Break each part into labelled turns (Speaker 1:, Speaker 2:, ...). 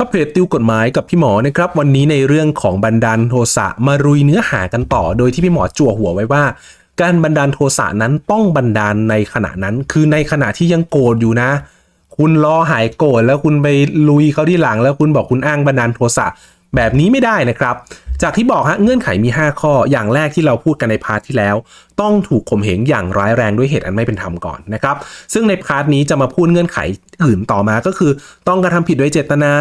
Speaker 1: ครับเพจติวกฎหมายกับพี่หมอนะครับวันนี้ในเรื่องของบันดาลโทสะมารุยเนื้อหากันต่อ โดยที่พี่หมอจั่วหัวไว้ว่า การบันดาลโทสะนั้นต้องบันดาลในขณะนั้น คือในขณะที่ยังโกรธอยู่นะ คุณรอหายโกรธแล้วคุณไปลุยเขาที่หลัง แล้วคุณบอกคุณอ้างบันดาลโทสะแบบนี้ไม่ได้นะครับ จากที่บอกฮะเงื่อนไขมี 5 ข้ออย่างแรกที่เราพูดกันในพาร์ทที่แล้ว ต้องถูกข่มเหงอย่างร้ายแรงด้วยเหตุอันไม่เป็นธรรมก่อนนะครับ ซึ่งในพาร์ทนี้จะมาพูดเงื่อนไขอื่นต่อมาก็คือ ต้องกระทำผิดโดยเจตนา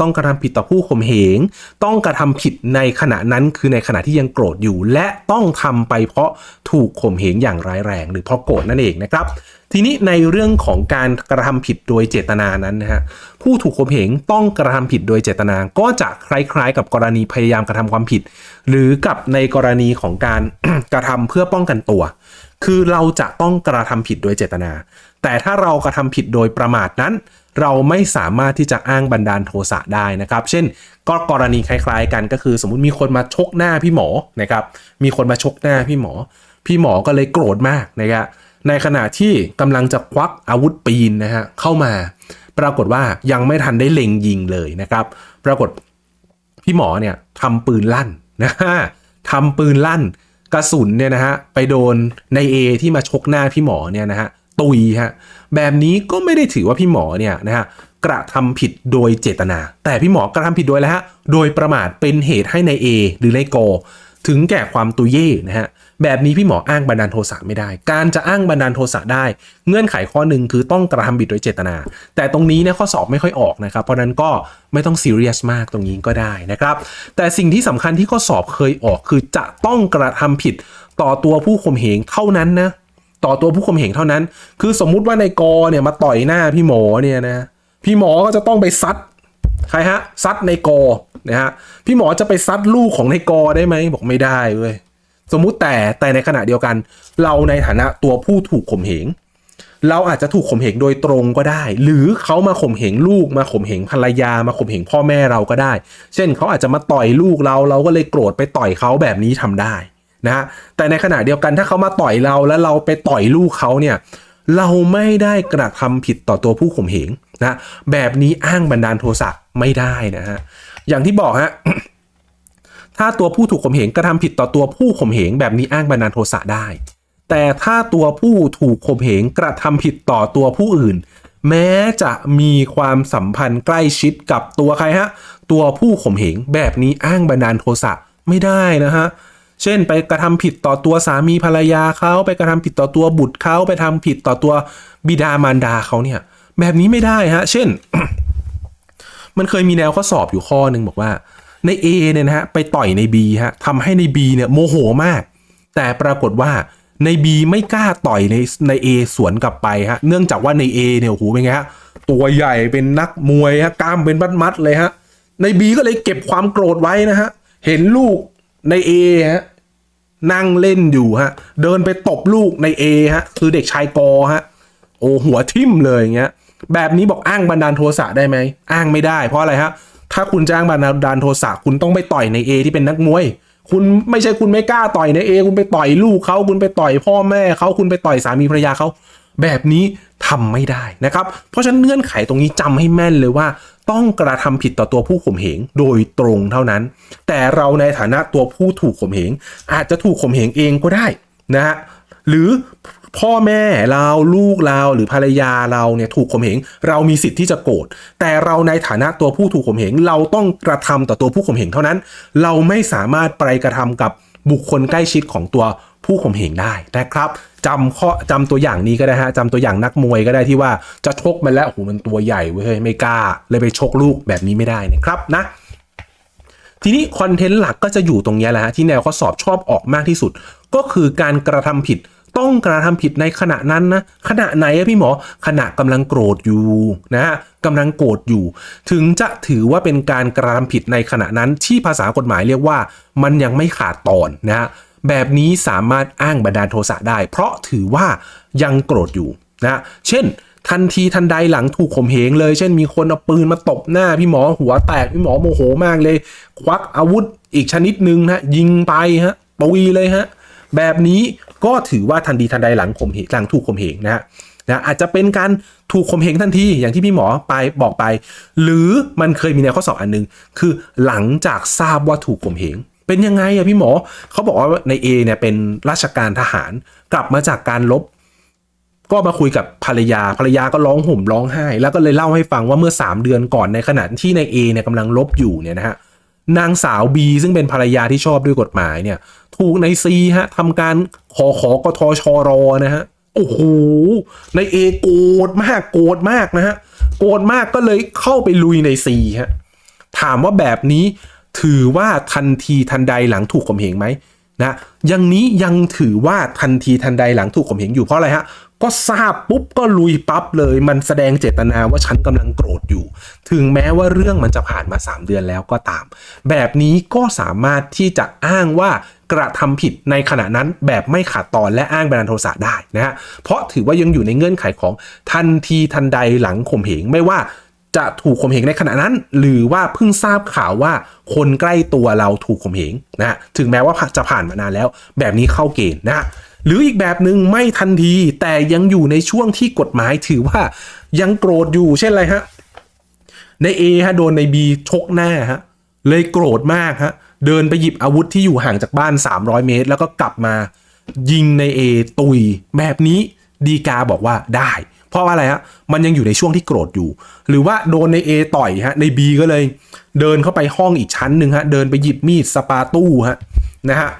Speaker 1: ต้องกระทำผิดต่อผู้ข่มเหง ต้องกระทำผิดในขณะนั้นคือในขณะที่ยังโกรธอยู่ และต้องทำไปเพราะถูกข่มเหงอย่างร้ายแรง หรือเพราะโกรธนั่นเองนะครับทีนี้ในเรื่องของการกระทำผิดโดยเจตนานั้นนะฮะผู้ถูกข่มเหงต้องกระทำผิดโดยเจตนา ก็จะคล้ายๆ กับกรณีพยายามกระทำความผิด หรือกับในกรณีของการกระทำเพื่อป้องกันตัว คือเราจะต้องกระทำผิดโดยเจตนา แต่ถ้าเรากระทำผิดโดยประมาทนั้น เราไม่สามารถที่จะอ้างบันดาลโทสะได้นะครับ เช่น ก็กรณีคล้าย ๆ กันก็คือ สมมติมีคนมาชกหน้าพี่หมอนะครับ มีคนมาชกหน้าพี่หมอ พี่หมอก็เลยโกรธมากนะครับในขณะที่กำลังจะควักอาวุธปีนนะฮะเข้ามา ปรากฏว่ายังไม่ทันได้เล็งยิงเลยนะครับ ปรากฏพี่หมอเนี่ยทำปืนลั่นนะฮะทำปืนลั่น กระสุนเนี่ยนะฮะไปโดนในเอที่มาชกหน้าพี่หมอเนี่ยนะฮะตุยฮะแบบนี้ก็ไม่ได้ถือว่าพี่หมอเนี่ยนะฮะกระทำผิดโดยเจตนา แต่พี่หมอกระทำผิดโดยแล้วฮะโดยประมาทเป็นเหตุให้ในเอหรือในโก ถึงแก่ความตุยเย่นะฮะแบบนี้พี่หมออ้างบันดาลโทสะไม่ได้ การจะอ้างบันดาลโทสะได้ เงื่อนไขข้อหนึ่งคือต้องกระทำผิดโดยเจตนา แต่ตรงนี้เนี่ยข้อสอบไม่ค่อยออกนะครับ เพราะนั้นก็ไม่ต้องซีเรียสมากตรงนี้ก็ได้นะครับ แต่สิ่งที่สำคัญที่ข้อสอบเคยออกคือจะต้องกระทำผิดต่อตัวผู้ข่มเหงเท่านั้นนะต่อตัวผู้ข่มเหงเท่านั้น คือสมมุติว่าในกอเนี่ยมาต่อยหน้าพี่หมอเนี่ยนะพี่หมอก็จะต้องไปซัด ใครฮะซัดในกอนะฮะพี่หมอจะไปซัดลูกของในกอได้ไหมบอกไม่ได้เว้ยสมมุติแต่แต่ในขณะเดียวกัน เราในฐานะตัวผู้ถูกข่มเหง เราอาจจะถูกข่มเหงโดยตรงก็ได้ หรือเขามาข่มเหงลูกมาข่มเหงภรรยามาข่มเหงพ่อแม่เราก็ได้ เช่นเขาอาจจะมาต่อยลูกเราเราก็เลยโกรธไปต่อยเขาแบบนี้ทำได้นะฮะแต่ในขณะเดียวกันถ้าเขามาต่อยเราแล้วเราไปต่อยลูกเขาเนี่ยเราไม่ได้กระทำผิดต่อตัวผู้ข่มเหง นะแบบนี้อ้างบันดาลโทสะไม่ได้นะฮะอย่างที่บอกฮะถ้าตัวผู้ถูกข่มเหงกระทำผิดต่อตัวผู้ข่มเหงแบบนี้อ้างบันดาลโทสะได้ แต่ถ้าตัวผู้ถูกข่มเหงกระทำผิดต่อตัวผู้อื่น แม้จะมีความสัมพันธ์ใกล้ชิดกับตัวใครฮะตัวผู้ข่มเหงแบบนี้อ้างบันดาลโทสะไม่ได้นะฮะเช่นไปกระทำผิดต่อตัวสามีภรรยาเขาไปกระทำผิดต่อตัวบุตรเขาไปทำผิดต่อตัวบิดามารดาเขาเนี่ย แบบนี้ไม่ได้ฮะ เช่น มันเคยมีแนวข้อสอบอยู่ข้อหนึ่งบอกว่า ใน A เนี่ยนะฮะไปต่อยใน B ฮะทำให้ใน B เนี่ยโมโหมาก แต่ปรากฏว่าใน B ไม่กล้าต่อยในใน A สวนกลับไปฮะ เนื่องจากว่าใน A เนี่ยโอ้โหเป็นไงฮะตัวใหญ่เป็นนักมวยฮะกล้ามเป็นมัดเลยฮะ ใน B ก็เลยเก็บความโกรธไว้นะฮะ เห็นลูกใน A ฮะนั่งเล่นอยู่ฮะ เดินไปตบลูกในเอฮะ คือเด็กชายกอฮะ โอ้หัวทิ่มเลยอย่างเงี้ย แบบนี้บอกอ้างบันดาลโทสะได้ไหมอ้างไม่ได้ เพราะอะไรฮะถ้าคุณจะอ้างบันดาลโทสะคุณต้องไปต่อยในเอที่เป็นนักมวย คุณไม่ใช่คุณไม่กล้าต่อยในเอคุณไปต่อยลูกเขาคุณไปต่อยพ่อแม่เขาคุณไปต่อยสามีภรรยาเขาแบบนี้ทำไม่ได้นะครับ เพราะฉะนั้นเงื่อนไขตรงนี้จำให้แม่นเลยว่า ต้องกระทำผิดต่อตัวผู้ข่มเหงโดยตรงเท่านั้น แต่เราในฐานะตัวผู้ถูกข่มเหงอาจจะถูกข่มเหงเองก็ได้นะฮะหรือ พ่อแม่เราลูกเราหรือภรรยาเราเนี่ยถูกข่มเหงเรามีสิทธิ์ที่จะโกรธแต่เราในฐานะตัวผู้ถูกข่มเหงเราต้องกระทำต่อตัวผู้ข่มเหงเท่านั้น เราไม่สามารถไปกระทำกับบุคคลใกล้ชิดของตัวผู้ข่มเหงได้นะครับจำข้อจำตัวอย่างนี้ก็ได้ฮะจำตัวอย่างนักมวยก็ได้ที่ว่าจะชกมันแล้วโอ้โหมันตัวใหญ่เว้ยไม่กล้า เลยไปชกลูกแบบนี้ไม่ได้นะครับนะทีนี้คอนเทนต์หลักก็จะอยู่ตรงนี้แหละฮะที่แนวข้อสอบชอบออกมากที่สุด ก็คือการกระทำผิด ต้องกระทำผิดในขณะนั้นนะขณะไหนอะพี่หมอขณะกำลังโกรธอยู่นะฮะกำลังโกรธอยู่ ถึงจะถือว่าเป็นการกระทำผิดในขณะนั้นที่ภาษากฎหมายเรียกว่า มันยังไม่ขาดตอนนะฮะแบบนี้สามารถอ้างบันดาลโทสะได้ เพราะถือว่ายังโกรธอยู่นะเช่นทันทีทันใดหลังถูกข่มเหงเลย เช่นมีคนเอาปืนมาตบหน้าพี่หมอหัวแตกพี่หมอโมโหมากเลย ควักอาวุธอีกชนิดหนึ่งฮะยิงไปฮะปุยเลยฮะแบบนี้ ก็ถือว่าทันทีทันใดหลังข่มเหงหลังถูกข่มเหงนะฮะนะอาจจะเป็นการถูกข่มเหงทันทีอย่างที่พี่หมอไปบอกไป หรือมันเคยมีในวข้อสอบอันหนึง คือหลังจากทราบว่าถูกข่มเหงเป็นยังไงอะพี่หมอเขาบอกว่าใน A เนี่ยเป็นราชการทหารกลับมาจากการลบ ก็มาคุยกับภรรยาภรรยาก็ร้องห่มร้องไห้ แล้วก็เลยเล่าให้ฟังว่าเมื่อ 3 เดือนก่อนในขณะที่ใน A เนี่ยกำลังลบอยู่เนี่ยนะฮะนางสาว B ซึ่งเป็นภรรยาที่ชอบด้วยกฎหมายเนี่ย ถูกใน C ฮะทำการขอขอกทชรอนะฮะโอ้โหใน A โกรธมากโกรธมากนะฮะโกรธมากก็เลยเข้าไปลุยใน C ฮะถามว่าแบบนี้ถือว่าทันทีทันใดหลังถูกข่มเหงไหมนะย่างนี้ยังถือว่าทันทีทันใดหลังถูกข่มเหงอยู่เพราะอะไรฮะก็ทราบปุ๊บก็ลุยปั๊บเลย มันแสดงเจตนาว่าฉันกำลังโกรธอยู่ ถึงแม้ว่าเรื่องมันจะผ่านมา 3 เดือนแล้วก็ตาม แบบนี้ก็สามารถที่จะอ้างว่า กระทำผิดในขณะนั้นแบบไม่ขาดตอนและอ้างบันดาลโทสะได้นะฮะเพราะถือว่ายังอยู่ในเงื่อนไขของทันทีทันใดหลังข่มเหงไม่ว่าจะถูกข่มเหงในขณะนั้น หรือว่าเพิ่งทราบข่าวว่าคนใกล้ตัวเราถูกข่มเหงนะฮะถึงแม้ว่าจะผ่านมานานแล้ว แบบนี้เข้าเกณฑ์นะฮะหรืออีกแบบหนึ่งไม่ทันทีแต่ยังอยู่ในช่วงที่กฎหมายถือว่ายังโกรธอยู่เช่นอะไรฮะใน A ฮะโดนใน B ชกหน้าฮะเลยโกรธมากฮะ เดินไปหยิบอาวุธที่อยู่ห่างจากบ้าน 300 เมตร แล้วก็กลับมายิงใน A ตุยแบบนี้ดีกาบอกว่าได้ เพราะว่าอะไรฮะมันยังอยู่ในช่วงที่โกรธอยู่ หรือว่าโดนใน A ต่อยฮะใน B ก็เลย เดินเข้าไปห้องอีกชั้นหนึ่งฮะเดินไปหยิบมีดสปาตู้ฮะนะฮะ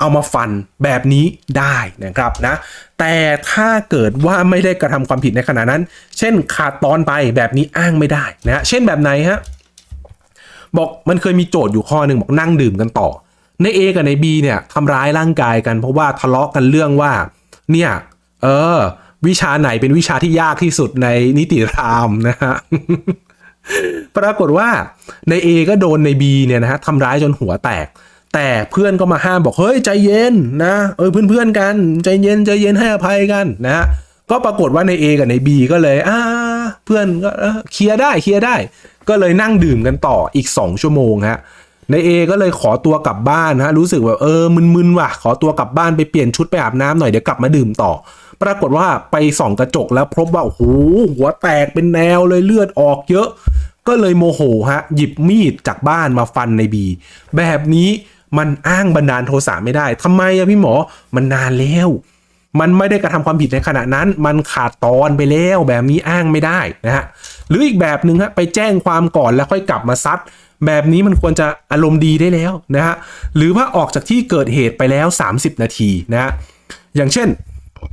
Speaker 1: เอามาฟันแบบนี้ได้นะครับนะแต่ถ้าเกิดว่าไม่ได้กระทำความผิดในขณะนั้น เช่นขาดตอนไปแบบนี้อ้างไม่ได้นะฮะเช่นแบบไหนฮะ บอกมันเคยมีโจทย์อยู่ข้อหนึ่งบอกนั่งดื่มกันต่อ ใน A กับใน B เนี่ยทำร้ายร่างกายกัน เพราะว่าทะเลาะกันเรื่องว่า เนี่ย เออ วิชาไหนเป็นวิชาที่ยากที่สุดในนิติรามนะฮะปรากฏว่าใน A ก็โดนใน B เนี่ยนะฮะทำร้ายจนหัวแตก แต่เพื่อนก็มาห้ามบอกเฮ้ยใจเย็นนะเออเพื่อนๆกันใจเย็นใจเย็นให้อภัยกันนะฮะก็ปรากฏว่าใน A กับใน B ก็เลยอ่าเพื่อนก็เคลียร์ได้เคลียร์ได้ ก็เลยนั่งดื่มกันต่ออีก 2 ชั่วโมงฮะใน A ก็เลยขอตัวกลับบ้านฮะรู้สึกแบบเออมึนๆว่ะ ขอตัวกลับบ้านไปเปลี่ยนชุดไปอาบน้ำหน่อยเดี๋ยวกลับมาดื่มต่อ ปรากฏว่าไปส่องกระจกแล้วพบว่าโอ้โหหัวแตกเป็นแนวเลยเลือดออกเยอะ ก็เลยโมโหฮะหยิบมีดจากบ้านมาฟันในบี แบบนี้มันอ้างบันดาลโทสะไม่ได้ทำไมอะพี่หมอมันนานแล้ว มันไม่ได้กระทำความผิดในขณะนั้น มันขาดตอนไปแล้วแบบนี้อ้างไม่ได้นะฮะหรืออีกแบบหนึ่งฮะไปแจ้งความก่อนแล้วค่อยกลับมาซัดแบบนี้มันควรจะอารมณ์ดีได้แล้วนะฮะหรือว่าออกจากที่เกิดเหตุไปแล้ว 30 นาทีนะฮะอย่างเช่น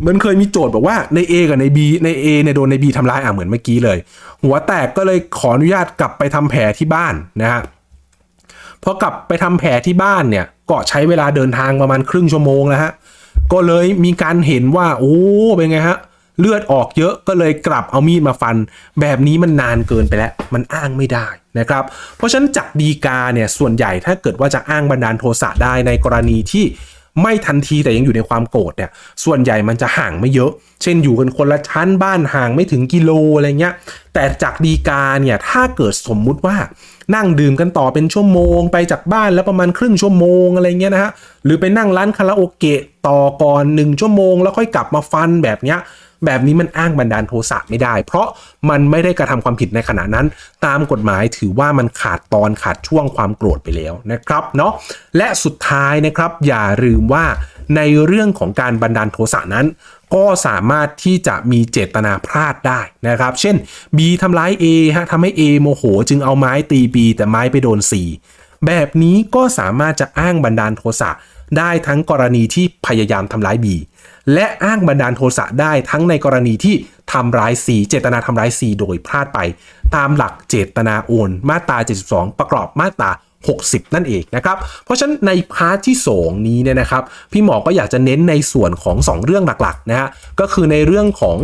Speaker 1: มันเคยมีโจทย์บอกว่าใน A กับใน B ใน A เนี่ยโดนใน B ทำร้ายอะเหมือนเมื่อกี้เลย หัวแตกก็เลยขออนุญาตกลับไปทำแผลที่บ้านนะฮะพอกลับไปทำแผลที่บ้านเนี่ยก็ใช้เวลาเดินทางประมาณครึ่งชั่วโมงแล้วฮะ ก็เลยมีการเห็นว่า โอ้เป็นไงฮะเลือดออกเยอะก็เลยกลับเอามีดมาฟัน แบบนี้มันนานเกินไปแล้ว มันอ้างไม่ได้นะครับ เพราะฉะนั้นจากดีกาเนี่ยส่วนใหญ่ถ้าเกิดว่าจะอ้างบันดาลโทสะได้ในกรณีที่ ไม่ทันทีแต่ยังอยู่ในความโกรธเนี่ยส่วนใหญ่มันจะห่างไม่เยอะ เช่นอยู่กันคนละชั้นบ้านห่างไม่ถึงกิโลอะไรเงี้ยแต่จากดีกาเนี่ยถ้าเกิดสมมุติว่านั่งดื่มกันต่อเป็นชั่วโมง ไปจากบ้านแล้วประมาณครึ่งชั่วโมงอะไรเงี้ยนะฮะหรือไปนั่งร้านคาราโอเกะต่อก่อนหนึ่งชั่วโมง แล้วค่อยกลับมาฟันแบบเนี้ย แบบนี้มันอ้างบันดาลโทสะไม่ได้ เพราะมันไม่ได้กระทำความผิดในขณะนั้น ตามกฎหมายถือว่ามันขาดตอนขาดช่วงความโกรธไปแล้วนะครับเนาะและสุดท้ายนะครับอย่าลืมว่าในเรื่องของการบันดาลโทสะนั้น ก็สามารถที่จะมีเจตนาพลาดได้นะครับ เช่น B ทำร้าย A ฮะทำให้ A โมโห จึงเอาไม้ตี B แต่ไม้ไปโดน C แบบนี้ก็สามารถจะอ้างบันดาลโทสะได้ทั้งกรณีที่พยายามทำร้าย B และอ้างบันดาลโทสะได้ทั้งในกรณีที่ทำร้าย C เจตนาทำร้าย C โดยพลาดไป ตามหลักเจตนาโอนมาตรา 72 ประกอบมาตรา 60 นั่นเองนะครับ เพราะฉะนั้นในพาร์ทที่ 2 นี้เนี่ยนะครับ พี่หมอก็อยากจะเน้นในส่วนของ 2 เรื่องหลักๆนะฮะก็คือในเรื่องของ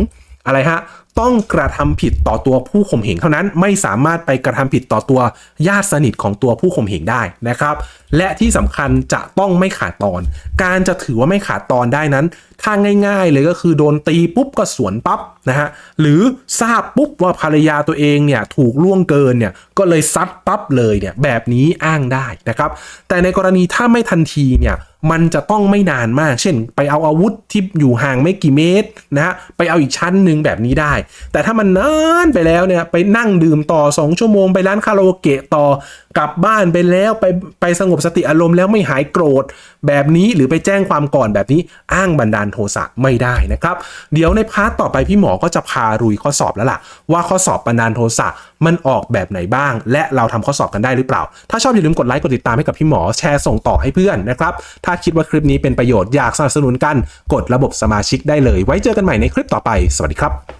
Speaker 1: อะไรฮะ ต้องกระทำผิดต่อตัวผู้ข่มเหงเท่านั้น ไม่สามารถไปกระทำผิดต่อตัวญาติสนิทของตัวผู้ข่มเหงได้นะครับ และที่สำคัญจะต้องไม่ขาดตอน การจะถือว่าไม่ขาดตอนได้นั้นถ้าง่าย ๆ เลยก็คือโดนตีปุ๊บก็สวนปั๊บนะฮะหรือทราบปุ๊บว่าภรรยาตัวเองเนี่ยถูกล่วงเกินเนี่ยก็เลยซัดปั๊บเลยเนี่ยแบบนี้อ้างได้นะครับแต่ในกรณีถ้าไม่ทันทีเนี่ยมันจะต้องไม่นานมาก เช่น ไปเอาอาวุธที่อยู่ห่างไม่กี่เมตรนะฮะไปเอาอีกชั้นหนึ่งแบบนี้ได้แต่ถ้ามันนานไปแล้วเนี่ยไปนั่งดื่มต่อ 2 ชั่วโมงไปร้านคาราโอเกะต่อกลับบ้านไปแล้วไปไปสงบสติอารมณ์แล้วไม่หายโกรธ แบบนี้หรือไปแจ้งความก่อนแบบนี้อ้างบันดาลโทสะไม่ได้นะครับ เดี๋ยวในพาร์ทต่อไปพี่หมอก็จะพารุยข้อสอบแล้วล่ะ ว่าข้อสอบบันดาลโทสะมันออกแบบไหนบ้าง และเราทำข้อสอบกันได้หรือเปล่า ถ้าชอบอย่าลืมกดไลค์กดติดตามให้กับพี่หมอแชร์ส่งต่อให้เพื่อนนะครับถ้าคิดว่าคลิปนี้เป็นประโยชน์อยากสนับสนุนกันกดระบบสมาชิกได้เลย ไว้เจอกันใหม่ในคลิปต่อไป สวัสดีครับ